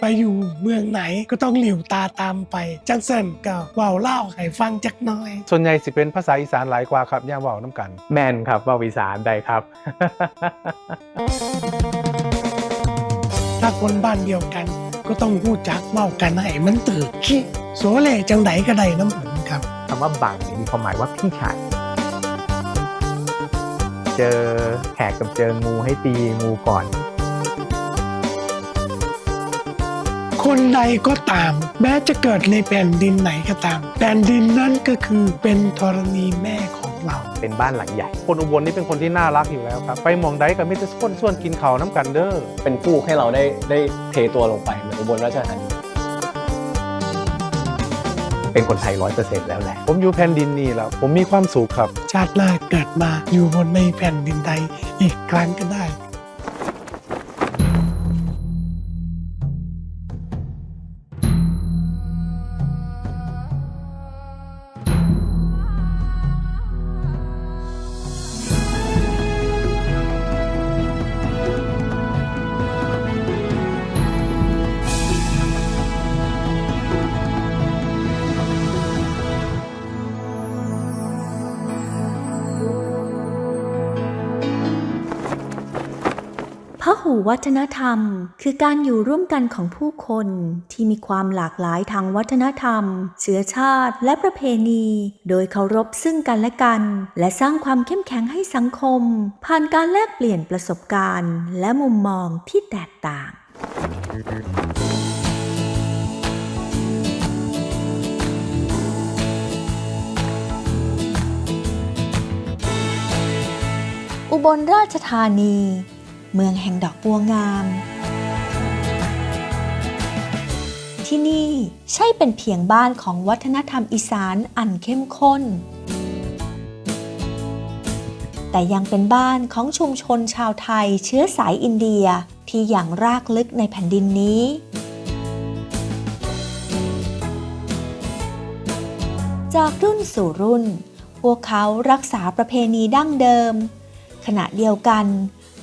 ไปอยู่เมืองไหนก็ต้องหลิวตาตามไป จังเซนก็เว่าวเล่าให้ฟังจักหน่อย ส่วนใหญ่สิเป็นภาษาอีสานหลายกว่าครับย่าเว่าน้ำกัน แม่นครับเว่าอีสานได้ครับ ถ้าคนบ้านเดียวกัน ก็ต้องรู้จักเว้ากันให้มันตื่นขี้โสเลจังไดก็ได้น้ำผมครับ คำว่าบังเนี่ยมีความหมายว่าพี่ชาย เจอแขกกับเจองูให้ตีงูก่อน คนใดก็ตาม แม้จะเกิดในแผ่นดินไหนก็ตาม แผ่นดินนั้นก็คือเป็นธรณีแม่ของเรา เป็นบ้านหลังใหญ่ คนอุบลนี่เป็นคนที่น่ารักอยู่แล้วครับ ไปหมองใดก็ไมแต่จะส่วนส่วนกินเขาวน้ำกันเด้อ เป็นฟูกให้เราได้ได้เทตัวลงไปเหมือนอุบลราชธานี เป็นคนไทยร้อยเปอร์เซ็นต์แล้วแหละ ผมอยู่แผ่นดินนี่แล้ว ผมมีความสุขครับ ชาติหน้าเกิดมาอยู่บนในแผ่นดินใดอีกครั้งก็ได้ วัฒนธรรม คือการอยู่ร่วมกันของผู้คนที่มีความหลากหลายทางวัฒนธรรม เชื้อชาติและประเพณี โดยเคารพซึ่งกันและกัน และสร้างความเข้มแข็งให้สังคม ผ่านการแลกเปลี่ยนประสบการณ์ และมุมมองที่แตกต่างอุบลราชธานี เมืองแห่งดอกบัวงาม ที่นี่ใช่เป็นเพียงบ้านของวัฒนธรรมอีสานอันเข้มข้น แต่ยังเป็นบ้านของชุมชนชาวไทยเชื้อสายอินเดียที่อย่างรากลึกในแผ่นดินนี้ จากรุ่นสู่รุ่น พวกเขารักษาประเพณีดั้งเดิม ขณะเดียวกัน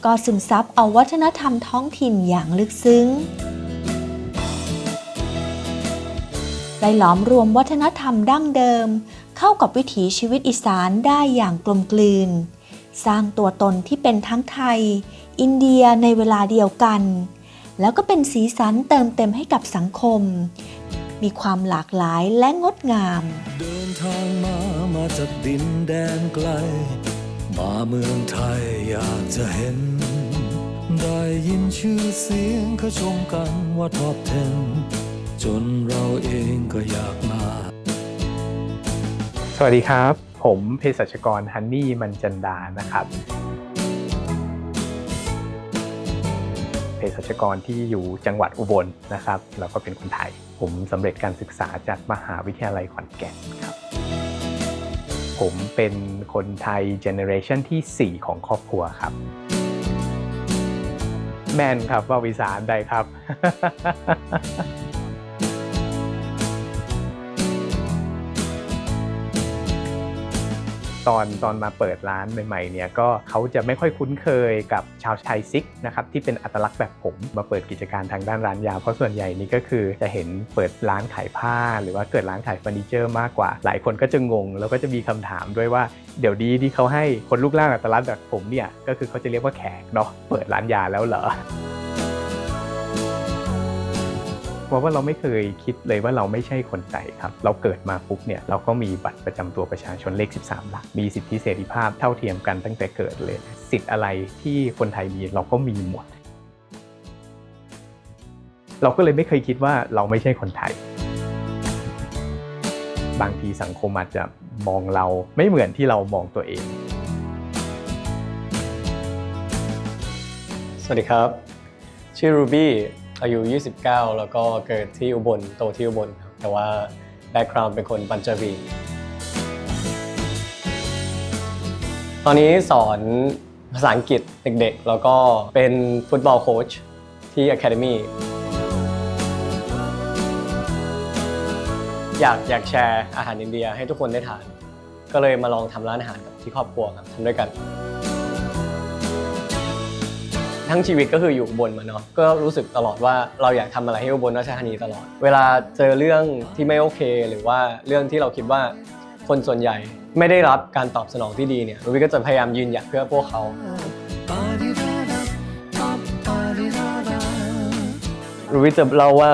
ก็ซึมซับเอาวัฒนธรรมท้องถิ่นอย่างลึกซึ้ง ได้หลอมรวมวัฒนธรรมดั้งเดิม เข้ากับวิถีชีวิตอีสานได้อย่างกลมกลืน สร้างตัวตนที่เป็นทั้งไทย อินเดียในเวลาเดียวกัน แล้วก็เป็นสีสันเติมเต็มให้กับสังคม มีความหลากหลายและงดงาม เดินทางมามาจากดินแดนไกล มาเมืองไทยอยากจะเห็น ได้ยินชื่อเสียงเขาชมกันว่าท็อป10จนเราเองก็อยากมา สวัสดีครับ ผมเภสัชกรฮันนี่มันจันดานะครับเภสัชกรที่อยู่จังหวัดอุบลนะครับ แล้วก็เป็นคนไทย ผมสำเร็จการศึกษาจากมหาวิทยาลัยขอนแก่นครับ ผมเป็นคนไทยเจเนอเรชันที่ 4 ของครอบครัวครับ แม่นครับว่าวิสานใดครับ ตอนตอนมาเปิดร้านใหม่ๆเนี่ยก็เขาจะไม่ค่อยคุ้นเคยกับชาวไทยซิกนะครับที่เป็นอัตลักษณ์แบบผมมาเปิดกิจการทางด้านร้านยา เพราะส่วนใหญ่นี่ก็คือจะเห็นเปิดร้านขายผ้า หรือว่าเกิดร้านขายเฟอร์นิเจอร์มากกว่า หลายคนก็จะงง แล้วก็จะมีคำถามด้วยว่าเดี๋ยวดีที่เขาให้คนรูปร่างอัตลักษณ์แบบผมเนี่ยก็คือเขาจะเรียกว่าแขกเนาะเปิดร้านยาแล้วเหรอ เพราะว่าเราไม่เคยคิดเลยว่าเราไม่ใช่คนไทยครับ เราเกิดมาปุ๊บเนี่ยเราก็มีบัตรประจำตัวประชาชนเลข 13 หลัก มีสิทธิเสรีภาพเท่าเทียมกันตั้งแต่เกิดเลย สิทธิ์อะไรที่คนไทยมีเราก็มีหมด เราก็เลยไม่เคยคิดว่าเราไม่ใช่คนไทย บางทีสังคมอาจจะมองเราไม่เหมือนที่เรามองตัวเอง สวัสดีครับ ชื่อรูบี้ อายุ 29 แล้วก็เกิดที่อุบลโตที่อุบลครับแต่ว่าแบ็กกราวด์เป็นคนปัญจวีตอนนี้สอนภาษาอังกฤษเด็กๆ แล้วก็เป็นฟุตบอลโค้ชที่ Academy อยากอยากแชร์อาหารอินเดียให้ทุกคนได้ทาน ก็เลยมาลองทำร้านอาหารกับที่ครอบครัวครับทำด้วยกัน ทั้งชีวิตก็คืออยู่อุบลมาเนาะก็รู้สึกตลอดว่าเราอยากทำอะไรให้อุบลราชธานีตลอด เวลาเจอเรื่องที่ไม่โอเค หรือว่าเรื่องที่เราคิดว่าคนส่วนใหญ่ไม่ได้รับการตอบสนองที่ดีเนี่ยรูวิก็จะพยายามยืนหยัดเพื่อพวกเขา รูบี้จะเล่าว่า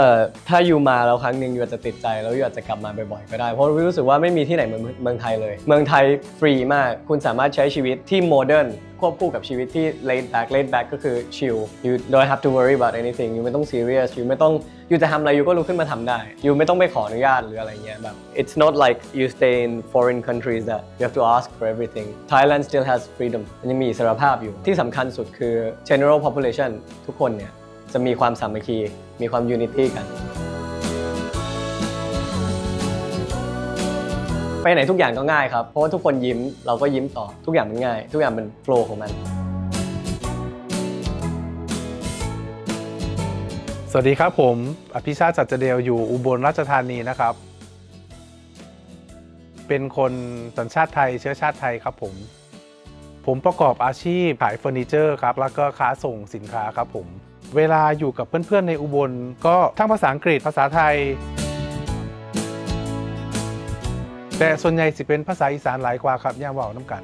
ถ้าอยู่มาแล้วครั้งหนึ่งอยู่อาจจะติดใจแล้วอยู่อาจจะกลับมาบ่อยๆก็ได้ เพราะรูบี้รู้สึกว่าไม่มีที่ไหนเหมือนเมืองไทยเลย เมืองไทยฟรีมากคุณสามารถใช้ชีวิตที่โมเดิร์นควบคู่กับชีวิตที่ laid back laid back ก็คือ chill you don't have to worry about anything อยู่ไม่ต้อง serious อยู่ไม่ต้องอยู่จะทำอะไรอยู่ก็ลุกขึ้นมาทำได้อยู่ไม่ต้องไปขออนุญาตหรืออะไรเงี้ยแบบ it's not like you stay in foreign countries that you have to ask for everything Thailand still has freedom มันยังมีอิสรภาพอยู่ที่สำคัญสุดคือ general population ทุกคนเนี่ย จะมีความสามัคคี มีความยูนิตี้กัน ไปไหนทุกอย่างก็ง่ายครับ เพราะว่าทุกคนยิ้มเราก็ยิ้มต่อ ทุกอย่างมันง่าย ทุกอย่างมันโฟล์ของมัน สวัสดีครับผม อภิชาติจัดเจเดลอยู่อุบลราชธานีนะครับ เป็นคนสัญชาติไทยเชื้อชาติไทยครับผมผมประกอบอาชีพขายเฟอร์นิเจอร์ครับ แล้วก็ค้าส่งสินค้าครับผม เวลาอยู่กับเพื่อนๆในอุบล ก็ทั้งภาษาอังกฤษภาษาไทย แต่ส่วนใหญ่สิเป็นภาษาอีสานหลายกว่าครับย่าว่าน้ำกัน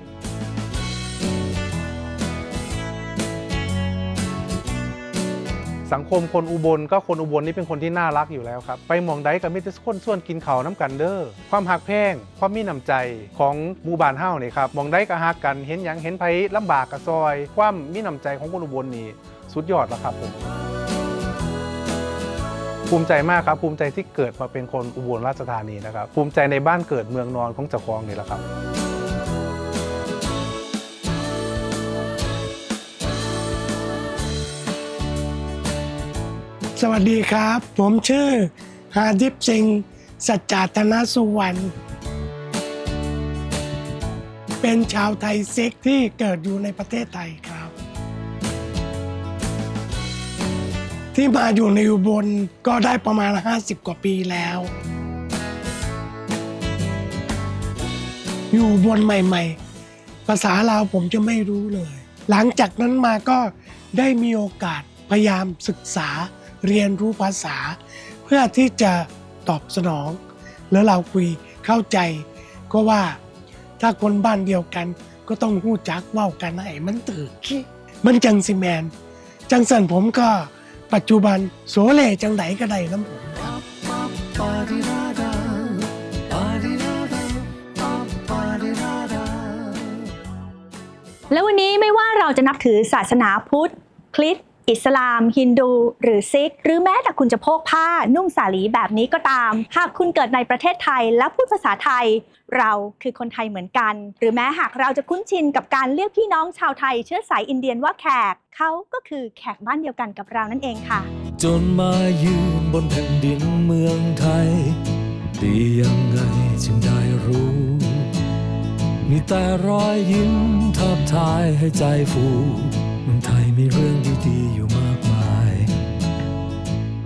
สังคมคนอุบลก็คนอุบลนี่เป็นคนที่น่ารักอยู่แล้วครับ ไปมองใดกับมิตรคนส่วนกินเขาน้ำกันเด้อความหักแพงความมีน้ำใจของหมู่บ้านเฮ้านี่ครับมองใดก็ฮักกันเห็นหยังเห็นไผลำบากกะซอย ความมีน้ำใจของคนอุบลนี่ สุดยอดแล้วครับผม ภูมิใจมากครับ ภูมิใจที่เกิดมาเป็นคนอุบลราชธานีนะครับ ภูมิใจในบ้านเกิดเมืองนอนของเจ้าของนี่แหละครับสวัสดีครับ ผมชื่อฮาดิบสิงห์สัจจาธนสุวรรณเป็นชาวไทยซิกที่เกิดอยู่ในประเทศไทยครับ ที่มาอยู่ในอุบลก็ได้ประมาณ 50 กว่าปีแล้ว อยู่บนใหม่ๆ ภาษาลาวผมจะไม่รู้เลย หลังจากนั้นมาก็ได้มีโอกาสพยายามศึกษาเรียนรู้ภาษา เพื่อที่จะตอบสนอง แล้วเราคุยเข้าใจ ก็ว่าถ้าคนบ้านเดียวกันก็ต้องหู้จักเว้ากันให้มันตื่นขี้มันจังสิแมน จังสันผมก็ ปัจจุบันโสเลจังไดก็ได้น้ำผมครับแล้ววันนี้ไม่ว่าเราจะนับถือศาสนาพุทธ คริสต์ อิสลาม ฮินดู หรือซิก หรือแม้แต่คุณจะโพกผ้านุ่งสาลีแบบนี้ก็ตาม หากคุณเกิดในประเทศไทยและพูดภาษาไทย เราคือคนไทยเหมือนกัน หรือแม้หากเราจะคุ้นชินกับการเรียกพี่น้องชาวไทยเชื้อสายอินเดียนว่าแขก เขาก็คือแขกบ้านเดียวกันกับเรานั่นเองค่ะ จนมายืนบนแผ่นดินเมืองไทย ดียังไงจึงได้รู้ มีแต่รอยยิ้มทับทายให้ใจฟู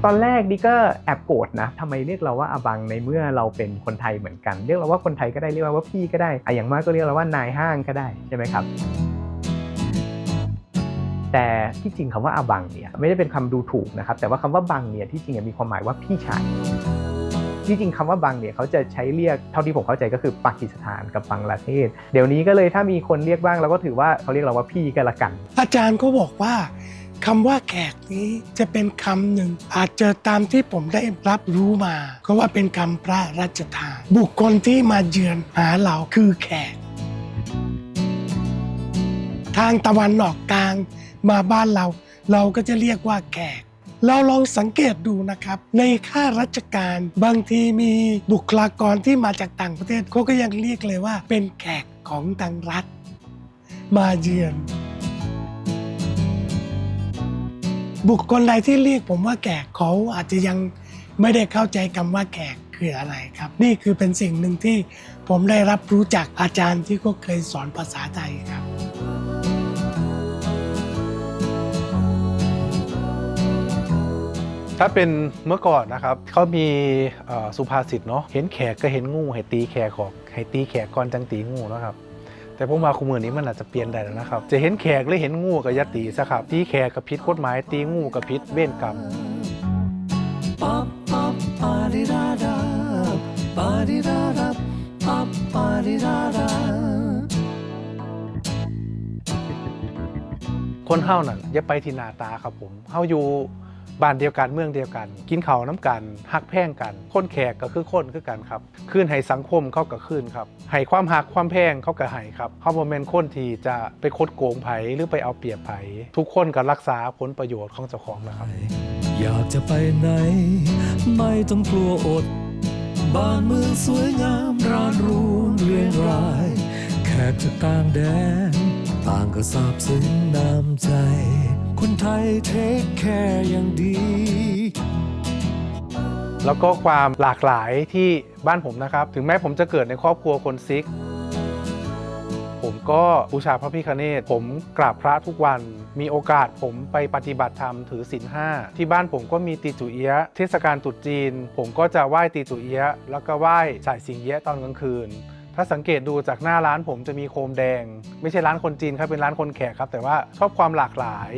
ตอนแรกนี่ก็แอบโกรธนะทำไมเรียกเราว่าอาบังในเมื่อเราเป็นคนไทยเหมือนกัน เรียกเราว่าคนไทยก็ได้เรียกว่าพี่ก็ได้อะอย่างมากก็เรียกเราว่านายห้างก็ได้ใช่ไหมครับ แต่ที่จริงคำว่าอาบังเนี่ยไม่ได้เป็นคำดูถูกนะครับ แต่ว่าคำว่าบังเนี่ยที่จริงมีความหมายว่าพี่ชายที่จริงคำว่าบังเนี่ยเขาจะใช้เรียกเท่าที่ผมเข้าใจก็คือปากีสถานกับบังลาเทศ เดี๋ยวนี้ก็เลยถ้ามีคนเรียกบ้างเราก็ถือว่าเขาเรียกเราว่าพี่ก็แล้วกัน อาจารย์ก็บอกว่า คำว่าแขกนี้จะเป็นคำหนึ่ง อาจจะตามที่ผมได้รับรู้มาก็ว่าเป็นคำพระราชทาน บุคคลที่มาเยือนหาเราคือแขก ทางตะวันออกกลางมาบ้านเรา เราก็จะเรียกว่าแขกเราลองสังเกตดูนะครับ ในข้าราชการบางทีมีบุคลากรที่มาจากต่างประเทศเขาก็ยังเรียกเลยว่าเป็นแขกของทางรัฐ มาเยือน บุคคลใดที่เรียกผมว่าแขกเขาอาจจะยังไม่ได้เข้าใจคำว่าแขกคืออะไรครับ นี่คือเป็นสิ่งหนึ่งที่ผมได้รับรู้จากอาจารย์ที่ก็เคยสอนภาษาไทยครับ ถ้าเป็นเมื่อก่อนนะครับเขามีเอ่อสุภาษิตเนาะเห็นแขกก็เห็นงูให้ตีแขกออกให้ตีแขกก่อนจังตีงูเนาะครับ แต่ผมว่าคุมือนี้มันอาจจะเปลี่ยนได้แล้วนะครับ จะเห็นแขกหรือเห็นงูกับยาตีซะครับตีแขกกับพิษกฎหมายตีงูกับพิษเว้นกรรมคนเฮานั่นอย่าไปที่หนาตาครับผมเฮาอยู่ บ้านเดียวกันเมืองเดียวกัน กินข้าวน้ำกันฮักแพงกัน คนแขกก็คือคนคือกันครับคืนให้สังคมเขาก็คืนครับให้ความหักความแพงเขาก็ให้ครับเขาบ่แม่นคนที่จะไปคดโกงไผหรือไปเอาเปรียบไผทุกคนก็รักษาผลประโยชน์ของเจ้าของนะครับ อยากจะไปไหน ไม่ต้องกลัวอด บ้านเมืองสวยงามร้านรู้เรียงราย แขกจากต่างแดน ต่างก็ซาบซึ้งน้ำใจ คนไทยเทคแคร์อย่างดี แล้วก็ความหลากหลายที่บ้านผมนะครับ ถึงแม้ผมจะเกิดในครอบครัวคนซิก ผมก็บูชาพระพิฆเนศผมกราบพระทุกวัน มีโอกาสผมไปปฏิบัติธรรมถือศีลห้าที่บ้านผมก็มีตีจุเอียะเทศกาลตรุษจีน ผมก็จะไหว้ตีจุเอียะแล้วก็ไหว้สายสิงเอียะตอนกลางคืน ถ้าสังเกตดูจากหน้าร้านผมจะมีโคมแดง ไม่ใช่ร้านคนจีนครับเป็นร้านคนแขกครับ แต่ว่าชอบความหลากหลาย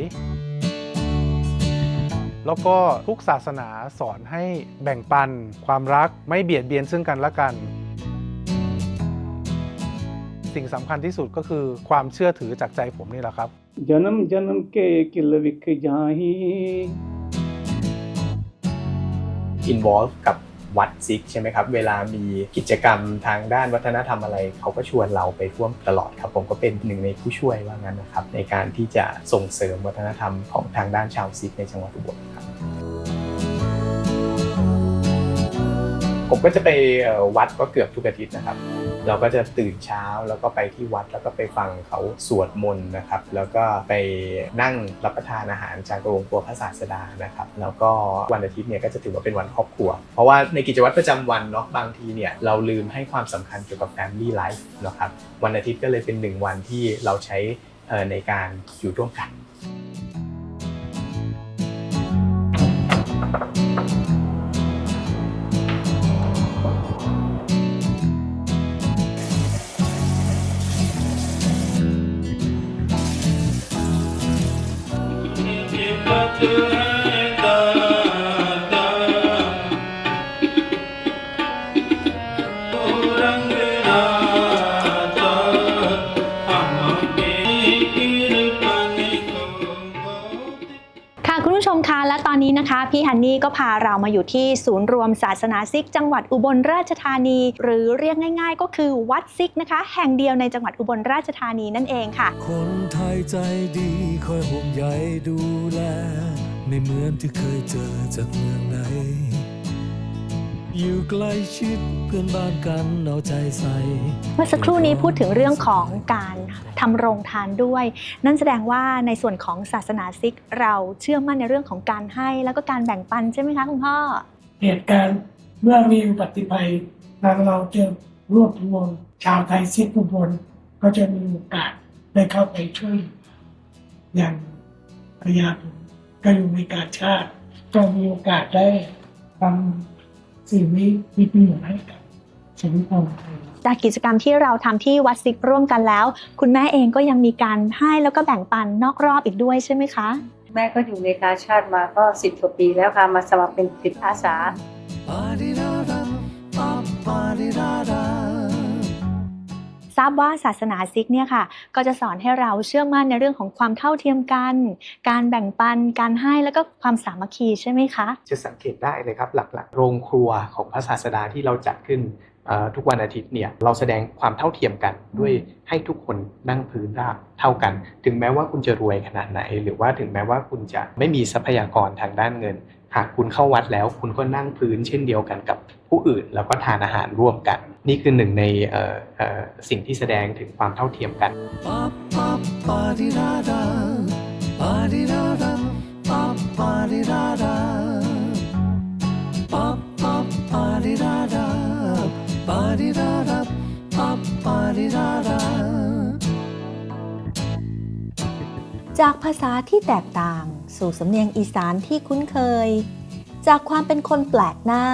แล้วก็ทุกศาสนาสอนให้แบ่งปัน ความรักไม่เบียดเบียนซึ่งกันและกัน สิ่งสำคัญที่สุดก็คือความเชื่อถือจากใจผมนี่แหละครับจนมจนมเกกิลวิกยาฮี involve กับ วัดซิกใช่ไหมครับ เวลามีกิจกรรมทางด้านวัฒนธรรมอะไร เขาก็ชวนเราไปร่วมตลอดครับ ผมก็เป็นหนึ่งในผู้ช่วยว่างั้นนะครับ ในการที่จะส่งเสริมวัฒนธรรมของทางด้านชาวซิกในจังหวัดอุบลครับผมก็จะไปวัดก็เกือบทุกอาทิตย์นะครับ เราก็จะตื่นเช้าแล้วก็ไปที่วัดแล้วก็ไปฟังเขาสวดมนต์นะครับ แล้วก็ไปนั่งรับประทานอาหารจากโรงครัวพระศาสดานะครับ แล้วก็วันอาทิตย์เนี่ยก็จะถือว่าเป็นวันครอบครัว เพราะว่าในกิจวัตรประจำวันเนาะบางทีเนี่ยเราลืมให้ความสำคัญเกี่ยวกับ Family Life นะครับวันอาทิตย์ก็เลยเป็นหนึ่งวันที่เราใช้เอ่อในการอยู่ร่วมกันค่ะ นี่ก็พาเรามาอยู่ที่ศูนย์รวมศาสนาซิก จังหวัดอุบลราชธานี หรือเรียกง่าย ๆ ก็คือวัดซิกนะคะ แห่งเดียวในจังหวัดอุบลราชธานีนั่นเองค่ะ คนไทยใจดีคอยห่วงใยดูแล ไม่เหมือนที่เคยเจอจากเมืองไหน อยู่ใกล้ชิดเพื่อนบ้านกันเอาใจใส่เมื่อสักครู่นี้พูดถึงเรื่องของการทำโรงทานด้วย นั่นแสดงว่าในส่วนของศาสนาซิก เราเชื่อมั่นในเรื่องของการให้แล้วก็การแบ่งปันใช่ไหมคะคุณพ่อ เหตุการณ์เมื่อมีอุบัติภัยทางเราจะรวบรวมชาวไทยซิกอุบลก็จะมีโอกาสได้เข้าไปช่วยอย่างพยาผมก็อยู่ในการชาติก็มีโอกาสได้ทำ สิ่งนี้มีประโยชน์ให้กับสังคมไทยจากกิจกรรมที่เราทำที่วัดซิกร่วมกันแล้ว คุณแม่เองก็ยังมีการให้แล้วก็แบ่งปันนอกรอบอีกด้วยใช่ไหมคะ แม่ก็อยู่ในกาชาติมาก็สิบกว่าปีแล้วค่ะ มาสมัครเป็นจิตอาสา Ba-di-da-da, ba-ba-di-da-da. ทราบว่าศาสนาซิกเนี่ยค่ะก็จะสอนให้เราเชื่อมั่นในเรื่องของความเท่าเทียมกัน การแบ่งปันการให้แล้วก็ความสามัคคีใช่ไหมคะ จะสังเกตได้เลยครับหลักๆ โรงครัวของพระศาสดาที่เราจัดขึ้นทุกวันอาทิตย์เนี่ยเราแสดงความเท่าเทียมกันด้วยให้ทุกคนนั่งพื้นราบเท่ากัน ถึงแม้ว่าคุณจะรวยขนาดไหน หรือว่าถึงแม้ว่าคุณจะไม่มีทรัพยากรทางด้านเงิน หากคุณเข้าวัดแล้วคุณก็นั่งพื้นเช่นเดียวกันกับผู้อื่น แล้วก็ทานอาหารร่วมกัน นี่คือหนึ่งในสิ่งที่แสดงถึงความเท่าเทียมกัน ba-di-da-da, ba-di-da-da, Ba-di-da-da. จากภาษาที่แตกต่าง สู่สำเนียงอีสานที่คุ้นเคย จากความเป็นคนแปลกหน้า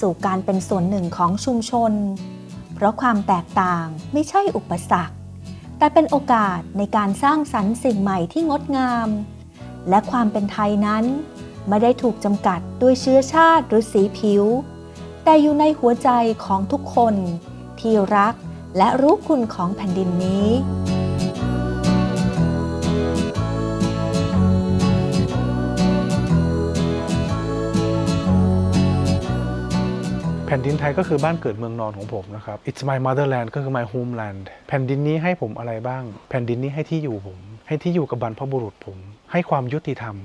สู่การเป็นส่วนหนึ่งของชุมชน เพราะความแตกต่างไม่ใช่อุปสรรค แต่เป็นโอกาสในการสร้างสรรค์สิ่งใหม่ที่งดงาม และความเป็นไทยนั้น ไม่ได้ถูกจำกัดด้วยเชื้อชาติหรือสีผิว แต่อยู่ในหัวใจของทุกคน ที่รักและรู้คุณของแผ่นดินนี้ แผ่นดินไทยก็คือบ้านเกิดเมืองนอนของผมนะครับ It's my motherland ก็คือ my homeland แผ่นดินนี้ให้ผมอะไรบ้าง แผ่นดินนี้ให้ที่อยู่ผม ให้ที่อยู่กับบรรพบุรุษผม ให้ความยุติธรรม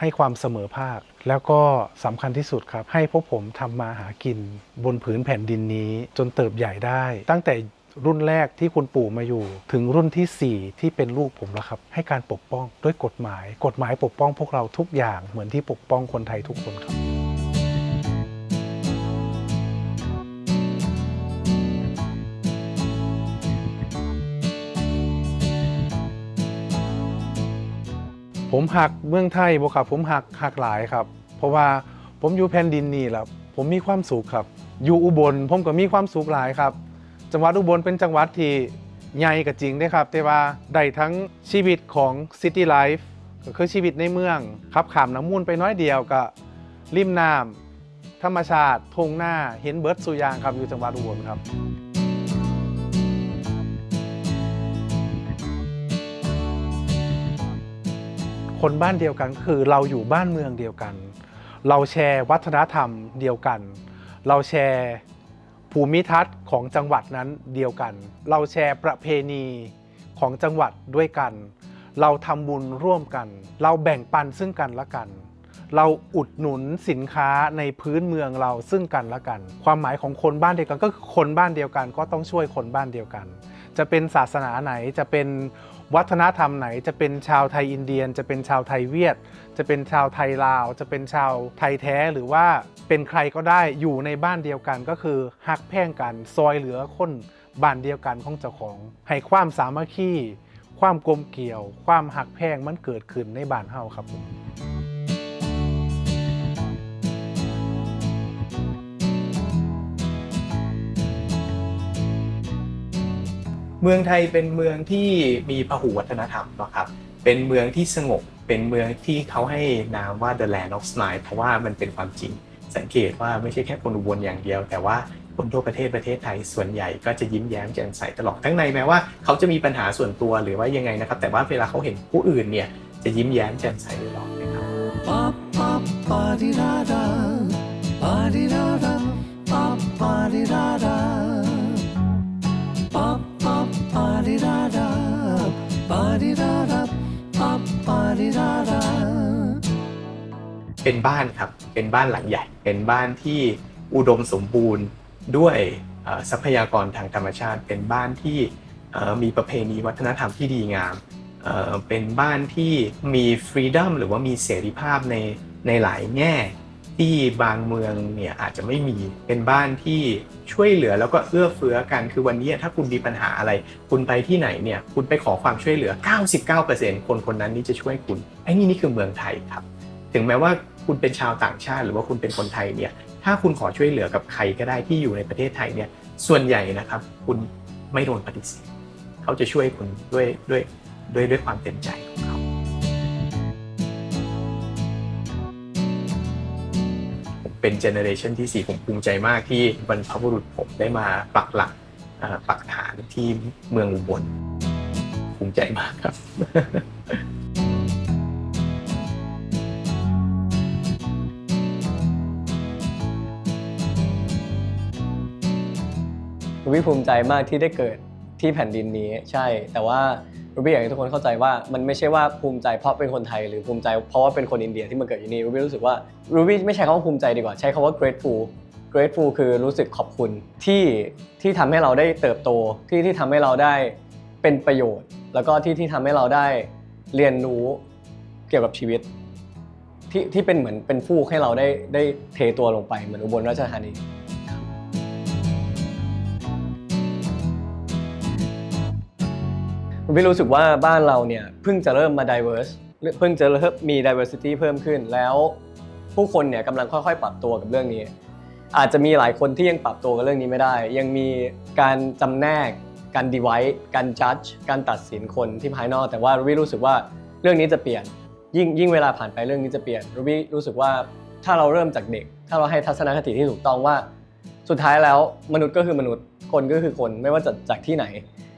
ให้ความเสมอภาค แล้วก็สำคัญที่สุดครับ ให้พวกผมทำมาหากิน บนผืนแผ่นดินนี้ จนเติบใหญ่ได้ ตั้งแต่รุ่นแรกที่คุณปู่มาอยู่ ถึงรุ่นทีสี่4 ที่เป็นลูกผมแล้วครับ ให้การปกป้องด้วยกฎหมาย กฎหมายปกป้องพวกเราทุกอย่างเหมือนที่ปกป้องคนไทยทุกคนครับ ผมหักเมืองไทยบ่ครับ ผมหักหักหลายครับ เพราะว่าผมอยู่แผ่นดินนี่แหละผมมีความสุขครับ อยู่อุบลผมก็มีความสุขหลายครับ จังหวัดอุบลเป็นจังหวัดที่ใหญ่ก็จริงได้ครับ แต่ว่าได้ทั้งชีวิตของ City Life ก็คือชีวิตในเมืองขับขามน้ำมูลไปน้อยเดียวก็ริมน้ำธรรมชาติทงหน้าเห็นเบิร์ดสุยางครับอยู่จังหวัดอุบลครับ คนบ้านเดียวกันคือเราอยู่บ้านเมืองเดียวกัน เราแชร์วัฒนธรรมเดียวกัน เราแชร์ภูมิทัศน์ของจังหวัดนั้นเดียวกัน เราแชร์ประเพณีของจังหวัดด้วยกัน เราทำบุญร่วมกัน เราแบ่งปันซึ่งกันและกัน เราอุดหนุนสินค้าในพื้นเมืองเราซึ่งกันและกัน ความหมายของคนบ้านเดียวกันก็คือคนบ้านเดียวกันก็ต้องช่วยคนบ้านเดียวกัน จะเป็นศาสนาไหนจะเป็น วัฒนธรรมไหนจะเป็นชาวไทยอินเดียน จะเป็นชาวไทยเวียด จะเป็นชาวไทยลาว จะเป็นชาวไทยแท้หรือว่าเป็นใครก็ได้อยู่ในบ้านเดียวกันก็คือฮักแพ่งกัน ซอยเหลือคนบ้านเดียวกันของเจ้าของให้ความสามัคคีความกลมเกลี่ยว ความหักแพงมันเกิดขึ้นในบ้านเฮาครับผม เมืองไทยเป็นเมืองที่มีพหุวัฒนธรรมนะครับเป็นเมืองที่สงบเป็นเมืองที่เขาให้นามว่า the land of smile เพราะว่ามันเป็นความจริง สังเกตว่าไม่ใช่แค่คนอุบลอย่างเดียว แต่ว่าคนทั่วประเทศประเทศไทยส่วนใหญ่ก็จะยิ้มแย้มแจ่มใสตลอดทั้งในแม้ว่าเขาจะมีปัญหาส่วนตัวหรือว่ายังไงนะครับ แต่ว่าเวลาเขาเห็นผู้อื่นเนี่ยจะยิ้มแย้มแจ่มใสตลอดนะครับ เป็นบ้านครับ เป็นบ้านหลังใหญ่ เป็นบ้านที่อุดมสมบูรณ์ด้วยทรัพยากรทางธรรมชาติ เป็นบ้านที่มีประเพณีวัฒนธรรมที่ดีงามเอ่อเป็นบ้านที่มีฟรีดัมหรือว่ามีเสรีภาพในในหลายแง่ ที่บางเมืองเนี่ยอาจจะไม่มีเป็นบ้านที่ช่วยเหลือแล้วก็เอื้อเฟื้อกันคือวันนี้ถ้าคุณมีปัญหาอะไร คุณไปที่ไหนเนี่ยคุณไปขอความช่วยเหลือ 99%คนคนนั้นนี่จะช่วยคุณไอ้นี่นี่คือเมืองไทยครับ ถึงแม้ว่าคุณเป็นชาวต่างชาติ หรือว่าคุณเป็นคนไทยเนี่ยถ้าคุณขอช่วยเหลือกับใครก็ได้ที่อยู่ในประเทศไทยเนี่ยส่วนใหญ่นะครับ คุณไม่โดนปฏิเสธเขาจะช่วยคุณด้วยด้วยด้วยด้วยความเต็มใจของเขา เป็นเจเนอเรชันที่4ผมภูมิใจมากที่บรรพบุรุษผมได้มาปักหลักปักฐานที่เมืองอุบลภูมิใจมากครับรูบี้ภูมิใจมากที่ได้เกิดที่แผ่นดินนี้ใช่ แต่ว่า รูบี้อยากให้ทุกคนเข้าใจว่ามันไม่ใช่ว่าภูมิใจเพราะเป็นคนไทยหรือภูมิใจเพราะว่าเป็นคนอินเดียที่มาเกิดอยู่นี่รูบี้รู้สึกว่ารูบี้ไม่ใช้คำว่าภูมิใจดีกว่าใช้คำว่า grateful grateful คือรู้สึกขอบคุณที่ที่ทำให้เราได้เติบโตที่ที่ทำให้เราได้เป็นประโยชน์ แล้วก็ที่ที่ทำให้เราได้เรียนรู้เกี่ยวกับชีวิต ที่ที่เป็นเหมือนเป็นฟูกให้เราได้ได้เทตัวลงไปเหมือนอุบลราชธานี ผมพี่รู้สึกว่าบ้านเราเนี่ยเพิ่งจะเริ่มมา diverse เพิ่งจะเริ่มมี diversity เพิ่มขึ้นแล้วผู้คนเนี่ยกำลังค่อยๆ ปรับตัวกับเรื่องนี้ อาจจะมีหลายคนที่ยังปรับตัวกับเรื่องนี้ไม่ได้ ยังมีการจำแนก การดีไวต์การจัดการตัดสินคนที่ภายนอก แต่ว่ารูบี้รู้สึกว่าเรื่องนี้จะเปลี่ยน ยิ่งยิ่งเวลาผ่านไปเรื่องนี้จะเปลี่ยนรูบี้รู้สึกว่าถ้าเราเริ่มจากเด็ก ถ้าเราให้ทัศนคติที่ถูกต้องว่า สุดท้ายแล้วมนุษย์ก็คือมนุษย์คนก็คือคนไม่ว่าจะจากที่ไหน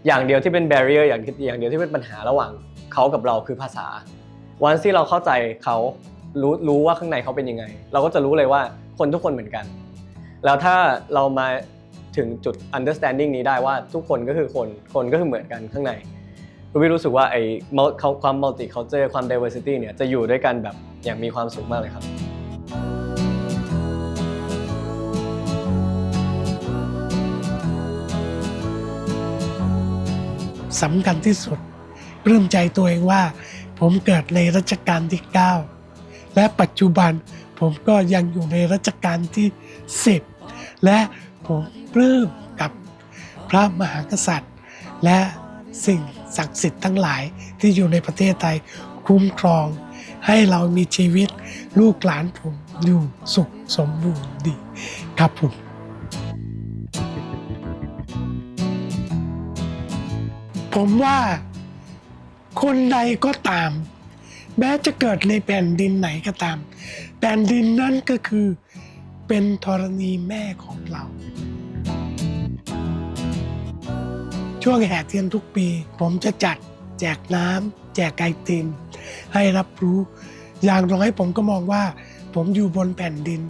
อย่างเดียวที่เป็น b บ r ร i e r อย่างอย่างเดียวที่เป็นปัญหาระหว่างเขากับเราคือภาษา วันที่เราเข้าใจเขารู้รู้ว่าข้างในเขาเป็นยังไง เราก็จะรู้เลยว่าคนทุกคนเหมือนกัน แล้วถ้าเรามาถึงจุด understanding นี้ได้ว่าทุกคนก็คือคน คนก็คือเหมือนกันข้างในรูบี้รู้สึกว่าไอ้ความ multi culture ความ diversity เนี่ยจะอยู่ด้วยกันแบบอย่างมีความสุขมากเลยครับ สำคัญที่สุดปลื้มใจตัวเองว่า ผมเกิดในรัชกาลที่ 9 และปัจจุบันผมก็ยังอยู่ในรัชกาลที่ 10 และผมปลื้มกับพระมหากษัตริย์ และสิ่งศักดิ์สิทธิ์ทั้งหลายที่อยู่ในประเทศไทยคุ้มครอง ให้เรามีชีวิตลูกหลานผมอยู่สุขสมบูรณ์ดีครับผม ผมว่า คนใดก็ตาม แม้จะเกิดในแผ่นดินไหนก็ตาม แผ่นดินนั้นก็คือเป็นธรณีแม่ของเรา ช่วงแห่เทียนทุกปี ผมจะจัดแจกน้ำแจกไอติมให้รับรู้อย่างน้อยผมก็มองว่า ผมอยู่บนแผ่นดิน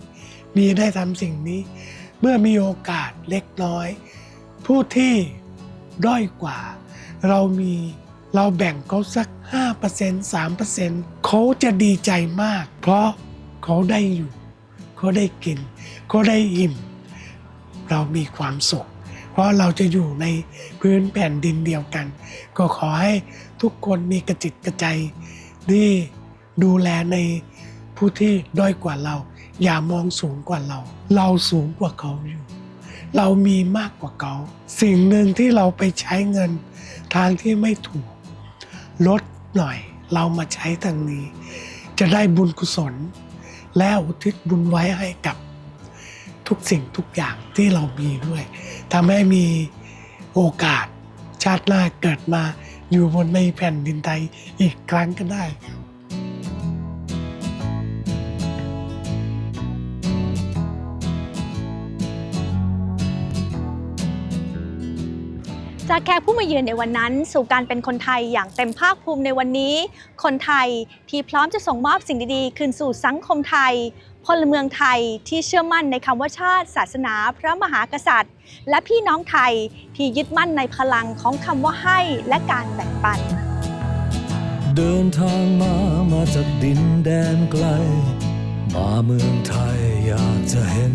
มีได้ทำสิ่งนี้ เมื่อมีโอกาสเล็กน้อย ผู้ที่ด้อยกว่า เรามีเราแบ่งเขาสัก 5% 3%เขาจะดีใจมาก เพราะเขาได้อยู่ เขาได้กิน เขาได้อิ่ม เรามีความสุข เพราะเราจะอยู่ในพื้นแผ่นดินเดียวกัน ก็ขอให้ทุกคนมีกระจิตกระใจที่ดูแลในผู้ที่ด้อยกว่าเรา อย่ามองสูงกว่าเรา เราสูงกว่าเขาอยู่ เรามีมากกว่าเขา สิ่งหนึ่งที่เราไปใช้เงิน ทางที่ไม่ถูก ลดหน่อยเรามาใช้ทางนี้ จะได้บุญกุศล และอุทิศบุญไว้ให้กับทุกสิ่งทุกอย่างที่เรามีด้วยทำให้มีโอกาสชาติหน้าเกิดมาอยู่บนในแผ่นดินไทยอีกครั้งก็ได้ จากแขกผู้มาเยือนในวันนั้น สู่การเป็นคนไทยอย่างเต็มภาคภูมิในวันนี้ คนไทยที่พร้อมจะส่งมอบสิ่งดีๆ คืนสู่สังคมไทย พลเมืองไทยที่เชื่อมั่นในคำว่าชาติ ศาสนา พระมหากษัตริย์ และพี่น้องไทยที่ยึดมั่นในพลังของคำว่าให้และการแบ่งปัน เดินทางมามาจากดินแดนไกล มาเมืองไทยอยากจะเห็น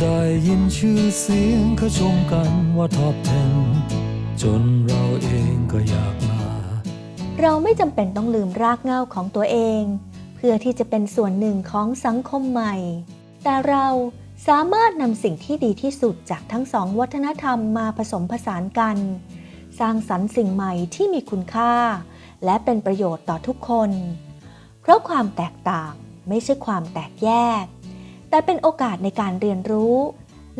ได้ยินชื่อเสียงเขาชมกันว่าท็อป10 จนเราเองก็อยากมา เราไม่จำเป็นต้องลืมรากเหง้าของตัวเอง เพื่อที่จะเป็นส่วนหนึ่งของสังคมใหม่ แต่เราสามารถนำสิ่งที่ดีที่สุดจากทั้งสองวัฒนธรรมมาผสมผสานกัน สร้างสรรค์สิ่งใหม่ที่มีคุณค่า และเป็นประโยชน์ต่อทุกคน เพราะความแตกต่างไม่ใช่ความแตกแยก แต่เป็นโอกาสในการเรียนรู้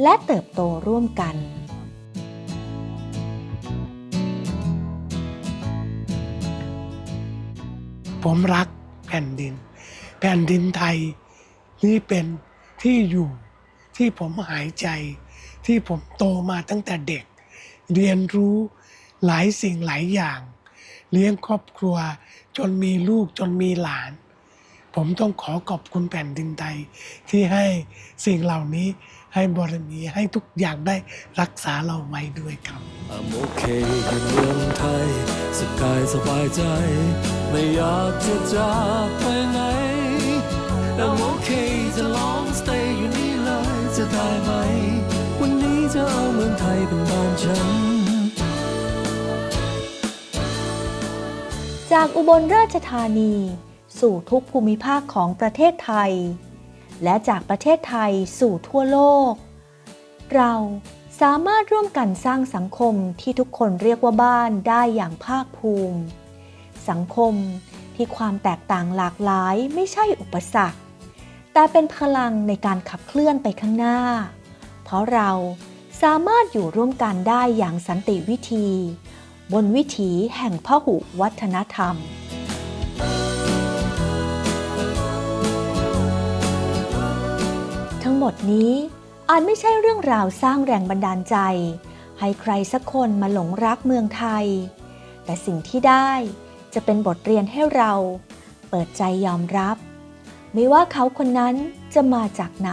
และเติบโตร่วมกัน ผมรักแผ่นดิน แผ่นดินไทย นี่เป็นที่อยู่ที่ผมหายใจ ที่ผมโตมาตั้งแต่เด็ก เรียนรู้หลายสิ่งหลายอย่าง เลี้ยงครอบครัว จนมีลูกจนมีหลาน ผมต้องขอขอบคุณแผ่นดินไทยที่ให้สิ่งเหล่านี้ ให้บารมีให้ทุกอย่างได้รักษาเราไว้ด้วยครับ I'm okay อยู่เมืองไทยสกายสบายใจ ไม่อยากจะจากไปไหน I'm okay จะ long stay อยู่นี่เลยจะได้ไหม วันนี้จะเอาเมืองไทยเป็นบ้านฉัน จากอุบลราชธานี สู่ทุกภูมิภาคของประเทศไทย และจากประเทศไทยสู่ทั่วโลก เราสามารถร่วมกันสร้างสังคมที่ทุกคนเรียกว่าบ้านได้อย่างภาคภูมิ สังคมที่ความแตกต่างหลากหลายไม่ใช่อุปสรรค แต่เป็นพลังในการขับเคลื่อนไปข้างหน้า เพราะเราสามารถอยู่ร่วมกันได้อย่างสันติวิธี บนวิถีแห่งพหุวัฒนธรรม หมดนี้อาจไม่ใช่เรื่องราวสร้างแรงบันดาลใจ ให้ใครสักคนมาหลงรักเมืองไทย แต่สิ่งที่ได้จะเป็นบทเรียนให้เรา เปิดใจยอมรับ ไม่ว่าเขาคนนั้นจะมาจากไหน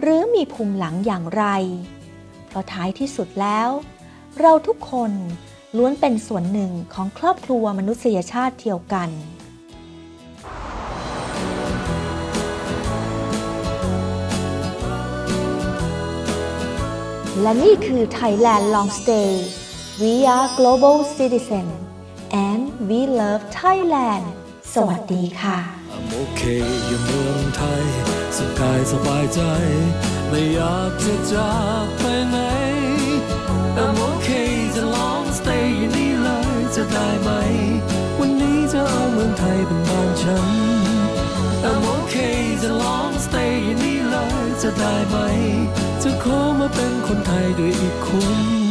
หรือมีภูมิหลังอย่างไร เพราะท้ายที่สุดแล้ว เราทุกคนล้วนเป็นส่วนหนึ่งของครอบครัวมนุษยชาติเดียวกัน และนี่คือ Thailand Long Stay We are global citizen and we love Thailand สวัสดีค่ะ I'm okay อยู่เมืองไทยสบายสบายใจ ไม่อยากจะจากไปไหน I'm okay จะ long stay อยู่นี่เลยจะได้ไหม วันนี้จะเอาเมืองไทยเป็นบ้านฉัน I'm okay จะ long stay อยู่นี่เลยจะได้ไหม จะขอมาเป็นคนไทยด้วยอีกคน